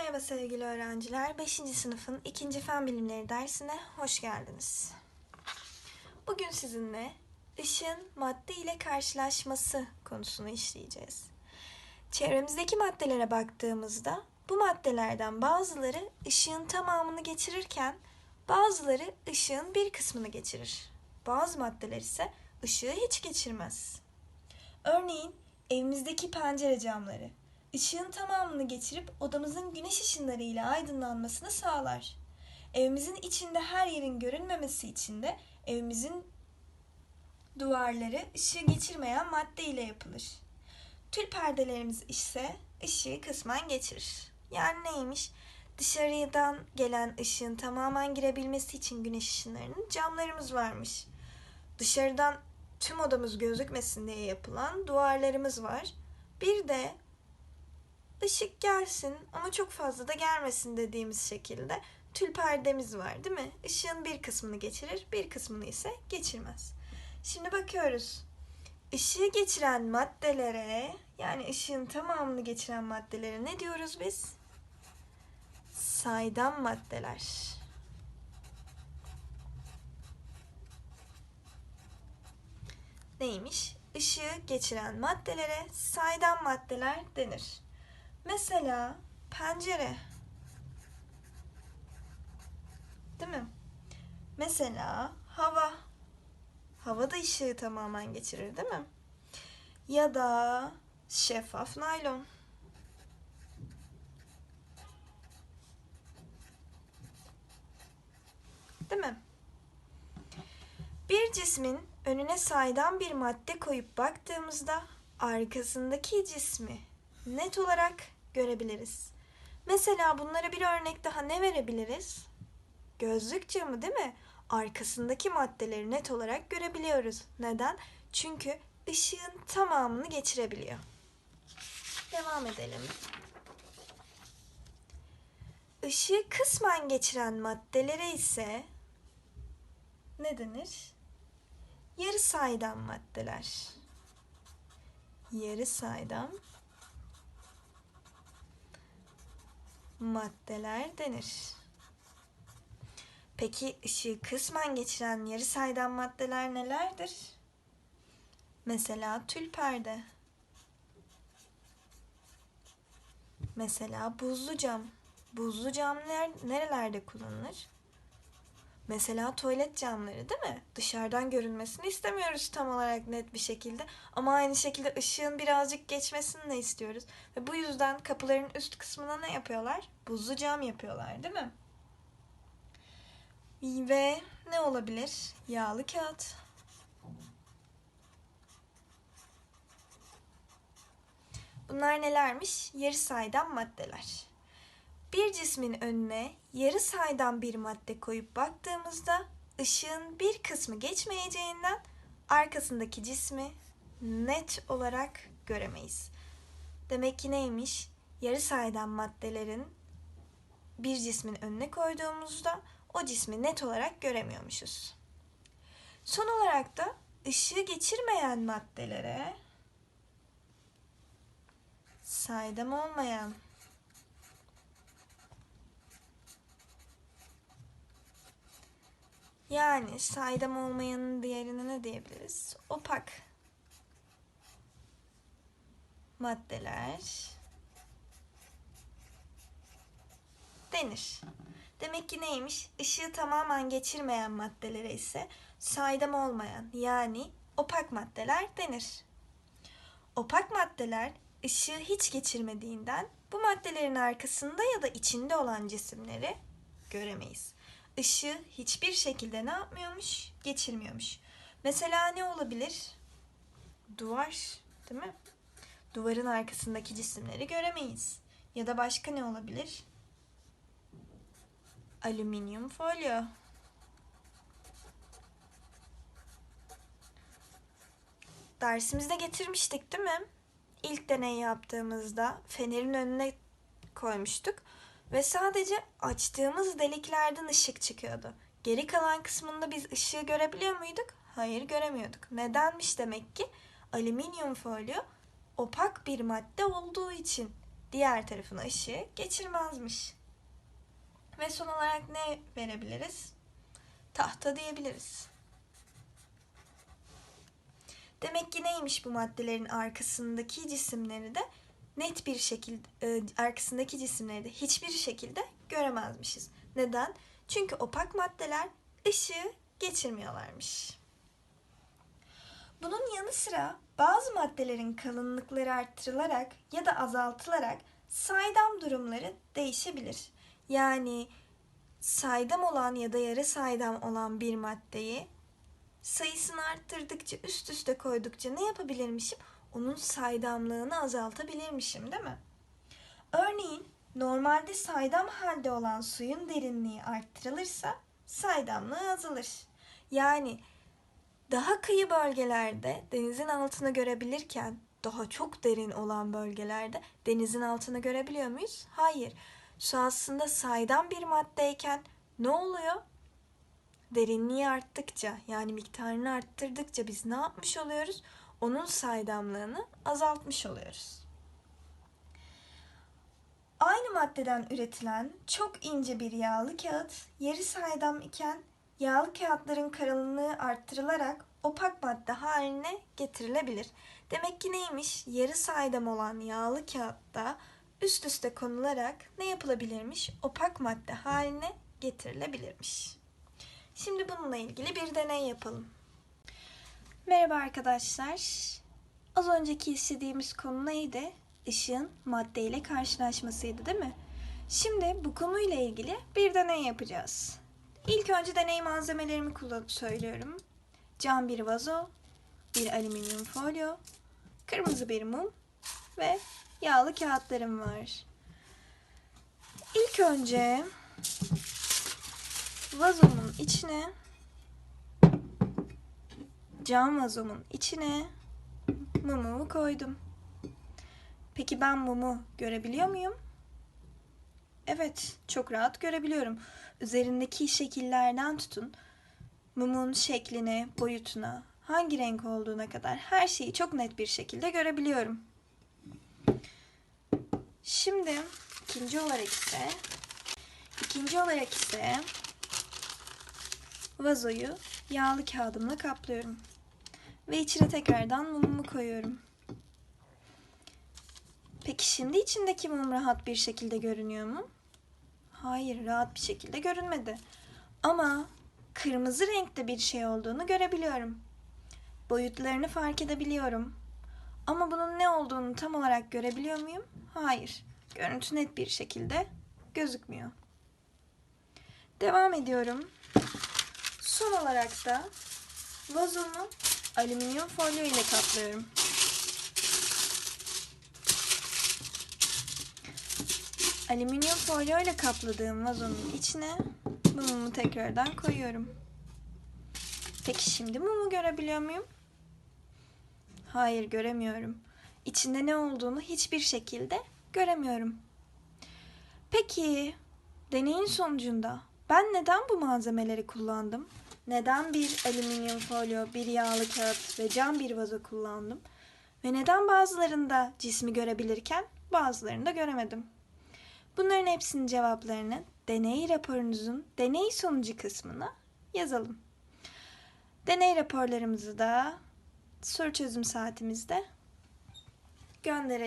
Merhaba sevgili öğrenciler. 5. sınıfın 2. Fen Bilimleri dersine hoş geldiniz. Bugün sizinle ışığın madde ile karşılaşması konusunu işleyeceğiz. Çevremizdeki maddelere baktığımızda bu maddelerden bazıları ışığın tamamını geçirirken bazıları ışığın bir kısmını geçirir. Bazı maddeler ise ışığı hiç geçirmez. Örneğin evimizdeki pencere camları ışığın tamamını geçirip odamızın güneş ışınlarıyla aydınlanmasını sağlar. Evimizin içinde her yerin görünmemesi için de evimizin duvarları ışığı geçirmeyen madde ile yapılır. Tül perdelerimiz ise ışığı kısmen geçirir. Yani neymiş? Dışarıdan gelen ışığın tamamen girebilmesi için güneş ışınlarının camlarımız varmış. Dışarıdan tüm odamız gözükmesin diye yapılan duvarlarımız var. Bir de ışık gelsin ama çok fazla da gelmesin dediğimiz şekilde tül perdemiz var değil mi? Işığın bir kısmını geçirir, bir kısmını ise geçirmez. Şimdi bakıyoruz. Işığı geçiren maddelere yani ışığın tamamını geçiren maddelere ne diyoruz biz? Saydam maddeler. Neymiş? Işığı geçiren maddelere saydam maddeler denir. Mesela pencere. Değil mi? Mesela hava. Hava da ışığı tamamen geçirir değil mi? Ya da şeffaf naylon. Değil mi? Bir cismin önüne saydam bir madde koyup baktığımızda arkasındaki cismi net olarak görebiliriz. Mesela bunlara bir örnek daha ne verebiliriz? Gözlük camı değil mi? Arkasındaki maddeleri net olarak görebiliyoruz. Neden? Çünkü ışığın tamamını geçirebiliyor. Devam edelim. Işığı kısmen geçiren maddelere ise ne denir? Yarı saydam maddeler. Yarı saydam maddeler denir. Peki ışığı kısmen geçiren yarı saydam maddeler nelerdir? Mesela tül perde. Mesela buzlu cam. Buzlu cam nerelerde kullanılır? Mesela tuvalet camları değil mi? Dışarıdan görünmesini istemiyoruz tam olarak net bir şekilde. Ama aynı şekilde ışığın birazcık geçmesini de istiyoruz. Ve bu yüzden kapıların üst kısmına ne yapıyorlar? Buzlu cam yapıyorlar değil mi? Ve ne olabilir? Yağlı kağıt. Bunlar nelermiş? Yarı saydam maddeler. Bir cismin önüne yarı saydam bir madde koyup baktığımızda ışığın bir kısmı geçmeyeceğinden arkasındaki cismi net olarak göremeyiz. Demek ki neymiş? Yarı saydam maddelerin bir cismin önüne koyduğumuzda o cismi net olarak göremiyormuşuz. Son olarak da ışığı geçirmeyen maddelere saydam olmayan Yani saydam olmayanın diğerine ne diyebiliriz? Opak maddeler denir. Demek ki neymiş? Işığı tamamen geçirmeyen maddelere ise saydam olmayan yani opak maddeler denir. Opak maddeler ışığı hiç geçirmediğinden bu maddelerin arkasında ya da içinde olan cisimleri göremeyiz ışığı hiçbir şekilde ne yapmıyormuş? Geçirmiyormuş. Mesela ne olabilir? Duvar, değil mi? Duvarın arkasındaki cisimleri göremeyiz. Ya da başka ne olabilir? Alüminyum folyo. Dersimizde getirmiştik değil mi? İlk deney yaptığımızda fenerin önüne koymuştuk ve sadece açtığımız deliklerden ışık çıkıyordu. Geri kalan kısmında biz ışığı görebiliyor muyduk? Hayır göremiyorduk. Nedenmiş demek ki? Alüminyum folyo opak bir madde olduğu için diğer tarafına ışığı geçirmezmiş. Ve son olarak ne verebiliriz? Tahta diyebiliriz. Demek ki neymiş bu maddelerin arkasındaki cisimleri de net bir şekilde e, arkasındaki cisimleri de hiçbir şekilde göremezmişiz. Neden? Çünkü opak maddeler ışığı geçirmiyorlarmış. Bunun yanı sıra bazı maddelerin kalınlıkları arttırılarak ya da azaltılarak saydam durumları değişebilir. Yani saydam olan ya da yarı saydam olan bir maddeyi sayısını arttırdıkça üst üste koydukça ne yapabilirmişim? Onun saydamlığını azaltabilirmişim değil mi? Örneğin normalde saydam halde olan suyun derinliği arttırılırsa saydamlığı azalır. Yani daha kıyı bölgelerde denizin altını görebilirken daha çok derin olan bölgelerde denizin altını görebiliyor muyuz? Hayır. Su aslında saydam bir maddeyken ne oluyor? Derinliği arttıkça yani miktarını arttırdıkça biz ne yapmış oluyoruz? Onun saydamlığını azaltmış oluyoruz. Aynı maddeden üretilen çok ince bir yağlı kağıt yarı saydam iken yağlı kağıtların kalınlığı arttırılarak opak madde haline getirilebilir. Demek ki neymiş? Yarı saydam olan yağlı kağıtta üst üste konularak ne yapılabilirmiş? Opak madde haline getirilebilirmiş. Şimdi bununla ilgili bir deney yapalım. Merhaba arkadaşlar. Az önceki istediğimiz konu neydi? Işığın madde ile karşılaşmasıydı değil mi? Şimdi bu konuyla ilgili bir deney yapacağız. İlk önce deney malzemelerimi kullanıp söylüyorum. Cam bir vazo, bir alüminyum folyo, kırmızı bir mum ve yağlı kağıtlarım var. İlk önce vazomun içine cam vazomun içine mumumu koydum. Peki ben mumu görebiliyor muyum? Evet, çok rahat görebiliyorum. Üzerindeki şekillerden tutun, mumun şekline, boyutuna, hangi renk olduğuna kadar her şeyi çok net bir şekilde görebiliyorum. Şimdi ikinci olarak ise ikinci olarak ise vazoyu yağlı kağıdımla kaplıyorum. Ve içine tekrardan mumumu koyuyorum. Peki şimdi içindeki mum rahat bir şekilde görünüyor mu? Hayır, rahat bir şekilde görünmedi. Ama kırmızı renkte bir şey olduğunu görebiliyorum. Boyutlarını fark edebiliyorum. Ama bunun ne olduğunu tam olarak görebiliyor muyum? Hayır. Görüntü net bir şekilde gözükmüyor. Devam ediyorum. Son olarak da vazomu alüminyum folyo ile kaplıyorum. Alüminyum folyo ile kapladığım vazonun içine mumumu tekrardan koyuyorum. Peki şimdi mumu görebiliyor muyum? Hayır göremiyorum. İçinde ne olduğunu hiçbir şekilde göremiyorum. Peki deneyin sonucunda ben neden bu malzemeleri kullandım? Neden bir alüminyum folyo, bir yağlı kağıt ve cam bir vazo kullandım? Ve neden bazılarında cismi görebilirken bazılarında göremedim? Bunların hepsinin cevaplarını deney raporunuzun deney sonucu kısmına yazalım. Deney raporlarımızı da soru çözüm saatimizde gönderelim.